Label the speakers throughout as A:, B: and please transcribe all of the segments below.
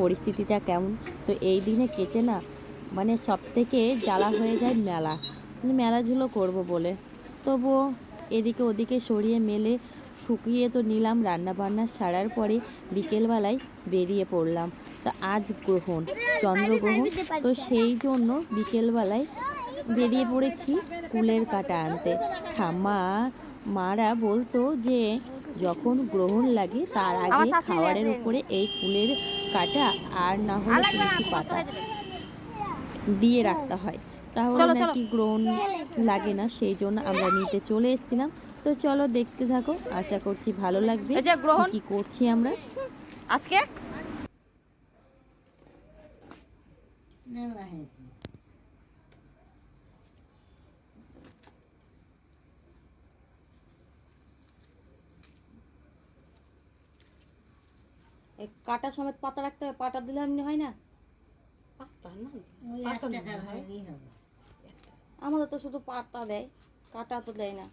A: পরিস্থিতিটা কেমন? তো এই দিনে কেচে না মানে সব থেকে জ্বালা হয়ে যায় মেলা। মানে মেলাধুলো করব বলে। তবুও এদিকে ওদিকে সরিয়ে মেলে, শুকিয়ে তো নিলাম রান্না বান্না সারার পরে বিকেলবেলায় বেরিয়ে পড়লাম। তা আজ গ্রহণ, চন্দ্রগ্রহণ। তো সেই জন্য বিকেলবেলায় বেরিয়ে পড়েছি কুলের কাটা আনতে। ঠাম্মা, মারা বলতো যে, যখন গ্রহণ লাগে তার আগে খাবারের উপরে এই কুলের কাটা আর না হলে তুলসী পাতা দিয়ে রাখতে হয়। তাহলে নাকি গ্রহণ লাগে না সেই জন্য আমরা নিতে চলে এসেছিলাম। তো চলো দেখতে থাকো আশা করছি ভালো লাগবে। কি করছি আমরা?
B: আজকে? কাটা সমেত পাতা রাখতে হবে পাতা দিলে এমনি হয় না? আমাদের তো শুধু পাতা দেয় কাটা তো দেয় না।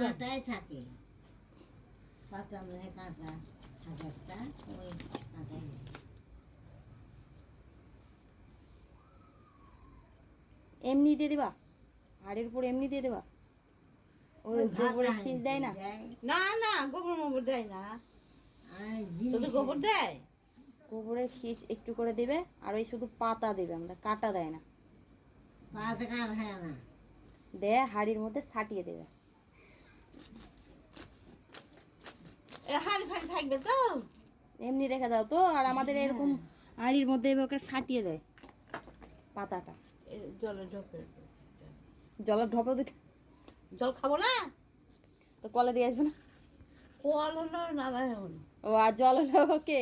C: কাঁটাই থাকে। পাতা মানে কাঁটা থাকাটা ওই কাঁটাই
B: এমনি দিয়ে দিবা? হাড়ের উপর এমনি দিয়ে দেবা? ওই গোবরে খিস দেয় না?
D: না না গোবর মোবর দেয় না। তোদের গোবর দেয়?
B: গোবরের খিস একটু করে দেবে আর ওই শুধু পাতা দেবে আমরা কাটা দেয় না।
C: হয়
B: দেয় হাড়ির মধ্যে ছাটিয়ে দেবে।
D: হাড়ি ফাড়ি থাকবে তো?
B: এমনি রেখে দাও তো আর আমাদের এরকম হাড়ির মধ্যে এবার ছাটিয়ে দেয় পাতাটা।
D: জলে
B: জলের ঢপেও দিতে
D: জল খাব না?
B: তো কলে দিয়ে আসবে না?
D: হলো নারায়ণ।
B: ও আর জল হলো ওকে?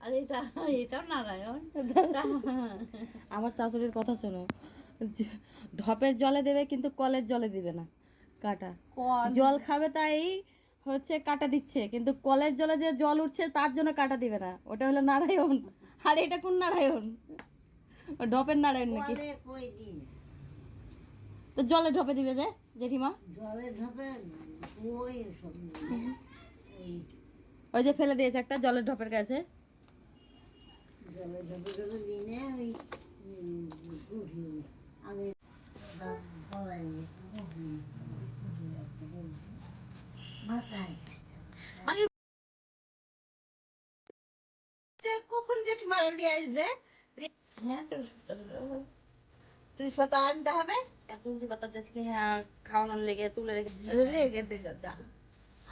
D: আর এটা এটাও নারায়ণ?
B: আমার শাশুড়ির কথা শোনো। ঢপের জলে দেবে কিন্তু কলের জলে দিবে না কাটা। জল খাবে তাই হচ্ছে কাটা দিচ্ছে কিন্তু কলের জলে যে জল উঠছে তার জন্য কাটা দিবে না। ওটা হলো নারায়ণ। আর এটা কোন নারায়ণ? ঢপের নারায়ণ নাকি? তো জলে ঢপে দিবে যে জেঠিমা?
C: জলে ঢপে ওই
B: যে ফেলে দিয়েছে একটা জলের ঢপের কাছে।
D: কখন মারা নিয়ে আসবে? হ্যাঁ তুই পাতা আনতে হবে?
B: তুলসী পাতা চাষকে হ্যাঁ খাওয়ানোর লেগে তুলে রেখে
D: রেখে দিল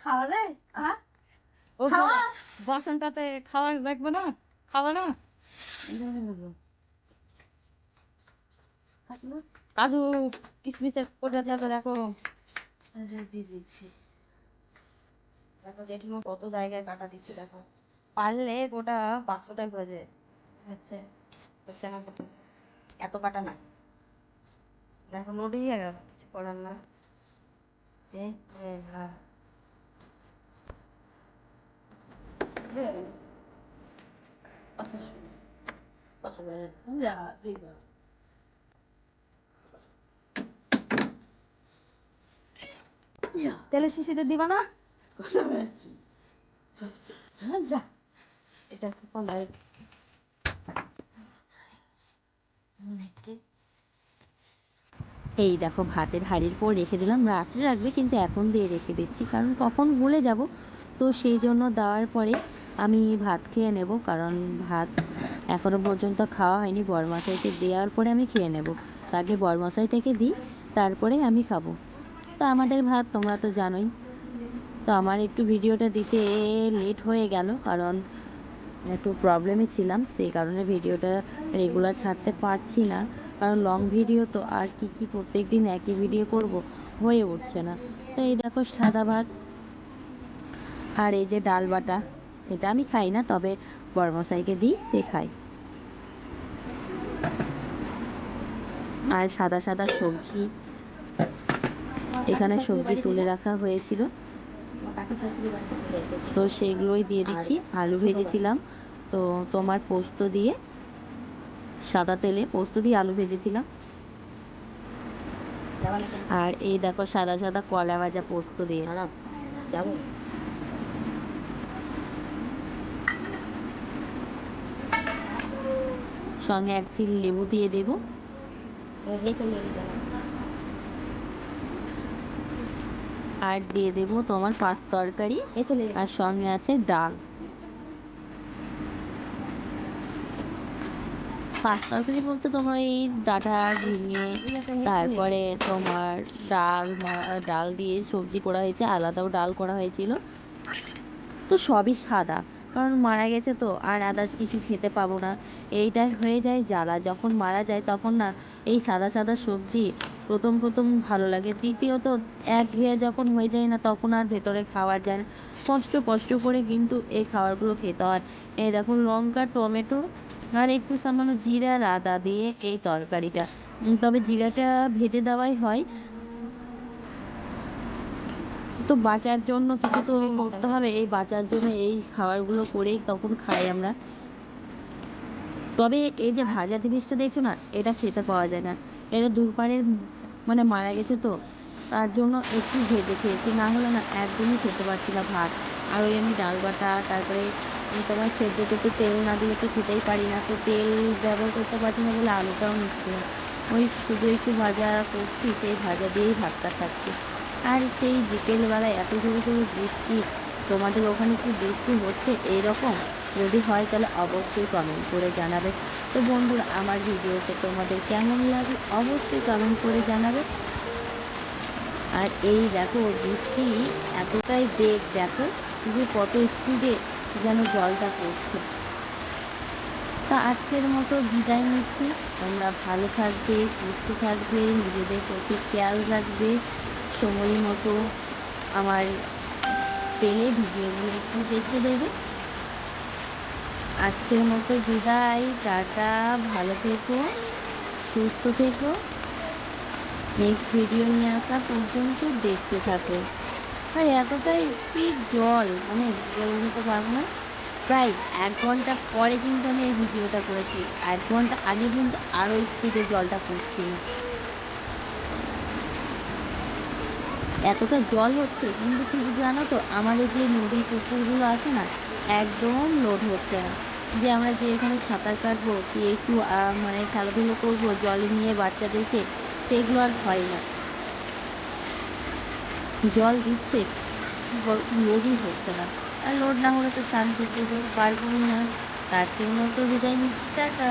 D: খাওয়া দেয় হ্যাঁ
B: ও বাসনটাতে খাবার রাখবে না? খাবে না? কাজু কিসমিসের কোটা থাকে দেখো। দেখো জেঠিমা কত জায়গায় কাটা দিচ্ছে দেখো। পারলে গোটা পাঁচশোটাই হয়ে যায় হচ্ছে হচ্ছে না এত কাটা না। দেখো নড়েই গেল কিছু করার না। তেলের শিশিতে দিবা না?
A: এই দেখো ভাতের হাঁড়ির পর রেখে দিলাম। রাত্রে রাখবে কিন্তু এখন দিয়ে রেখে দিচ্ছি, কারণ কখন ভুলে যাব। তো সেই জন্য দেওয়ার পরে আমি ভাত খেয়ে নেব, কারণ ভাত এখনও পর্যন্ত খাওয়া হয়নি। বরমশাইকে দেওয়ার পরে আমি খেয়ে নেব। তাকে বরমশাইটাকে দিই, তারপরে আমি খাব। তো আমাদের ভাত তোমরা তো জানোই। তো আমার একটু ভিডিওটা দিতে লেট হয়ে গেল, কারণ একটু প্রবলেমে ছিলাম। সেই কারণে ভিডিওটা রেগুলার ছাড়তে পারছি না। কারণ লং ভিডিও তো আর কি কি প্রত্যেক দিন একই ভিডিও করব, হয়ে উঠছে না। তো এই দেখো সাদা ভাত আর এই যে ডাল বাটা। এটা আমি খাই না, তবে বড়মশাইকে দিই, সে খায়। আর সাদা সাদা সবজি, এখানে সবজি তুলে রাখা হয়েছিল। তো সেগুলোই দিয়ে দিচ্ছি। আলু ভেজেছিলাম। তো তোমার পোস্ত দিয়ে, সাদা তেলে পোস্ত দিয়ে আলু ভেজেছিলাম। আর এই দেখো সাদা সাদা কলা ভাজা পোস্ত দিয়ে
B: না, না, যাব
A: সঙ্গে এক সিল লেবু দিয়ে দেবো। আর দিয়ে দেবো তোমার পাঁচ তরকারি আর সঙ্গে আছে ডাল। পাঁচ তরকারি বলতে তোমার এই ডাটা ঝিঙে তারপরে তোমার ডাল ডাল দিয়ে সবজি করা হয়েছে আলাদাও ডাল করা হয়েছিল। তো সবই সাদা। কারণ মারা গেছে তো, আর আদার্স কিছু খেতে পাবো না। এইটাই হয়ে যায় জ্বালা। যখন মারা যায় তখন না, এই সাদা সাদা সবজি প্রথম প্রথম ভালো লাগে। দ্বিতীয়ত, এক ঘেয়ে যখন হয়ে যায় না, তখন আর ভেতরে খাওয়া যায় না। কষ্ট কষ্ট করে কিন্তু এই খাবারগুলো খেতে হয়। এই দেখুন, লঙ্কা, টমেটো, আর একটু সামান্য জিরা আর আদা দিয়ে এই তরকারিটা। তবে জিরাটা ভেজে দেওয়াই হয়। তো বাঁচার জন্য কিছু তো করতে হবে। এই বাঁচার জন্য এই খাবারগুলো করেই তখন খাই আমরা। তবে এই যে ভাজা জিনিসটা দেখছ না, এটা খেতে পাওয়া যায় না। এটা দুপারের মানে মারা গেছে তো, তার জন্য একটু ভেজে খেয়েছি। না হলে না একদমই খেতে পারছি না ভাত। আর ওই আমি ডাল বাটা, তারপরে তোমার সেদ্ধ করতে তেল না দিলে তো খেতেই পারি না। তো তেল ব্যবহার করতে পারছি না বলে আলুটাও নিচ্ছি না। ওই শুধু একটু ভাজা করছি, সেই ভাজা দিয়েই ভাতটা খাচ্ছি। আর সেই বিকেলবেলায় এত জোরে জোরে বৃষ্টি, তোমাদের ওখানে কি বৃষ্টি হচ্ছে এইরকম যদি হয় তাহলে অবশ্যই কমেন্ট করে জানাবে। তো বন্ধুরা, আমার ভিডিওতে তোমাদের কেমন লাগে অবশ্যই কমেন্ট করে জানাবে। আর এই দেখো, বৃষ্টি এতটাই বেগ, দেখো যে কত স্পিডে যেন জলটা পড়ছে। তা আজকের মতো বিদায় নিচ্ছি। তোমরা ভালো থাকবে, সুস্থ থাকবে, নিজেদের প্রতি খেয়াল রাখবে। সময় মতো আমার পেলে ভিডিওগুলো একটু দেখে দেবে। আজকের মতো বিদায়, টাটা, ভালো থেকো, সুস্থ থেকো। নেক্সট ভিডিও নিয়ে আসা পর্যন্ত দেখতে থাকো। আর, এতটাই স্পিড জল মানে বলে নিতে পারব না। প্রায় এক ঘণ্টা পরে কিন্তু আমি এই ভিডিওটা করেছি। এক ঘণ্টা আগে কিন্তু আরও স্পিডে জলটা পড়ছিল এতটা জল হচ্ছে, কিন্তু কিছু জানো তো, আমাদের যে নদী পুকুরগুলো আছে না, একদম লোড হচ্ছে না। যে আমরা যে এখানে সাঁতার কাটবো, কি একটু মানে খেলাধুলো করব, জলে নিয়ে বাচ্চাদেরকে, সেগুলো আর হয় না। জল দিচ্ছে লোডই হচ্ছে না। আর লোড না হলে তো শান্তি পুজো পারবোই না তার জন্য তো বিদায় নিচ্ছি, টাটা।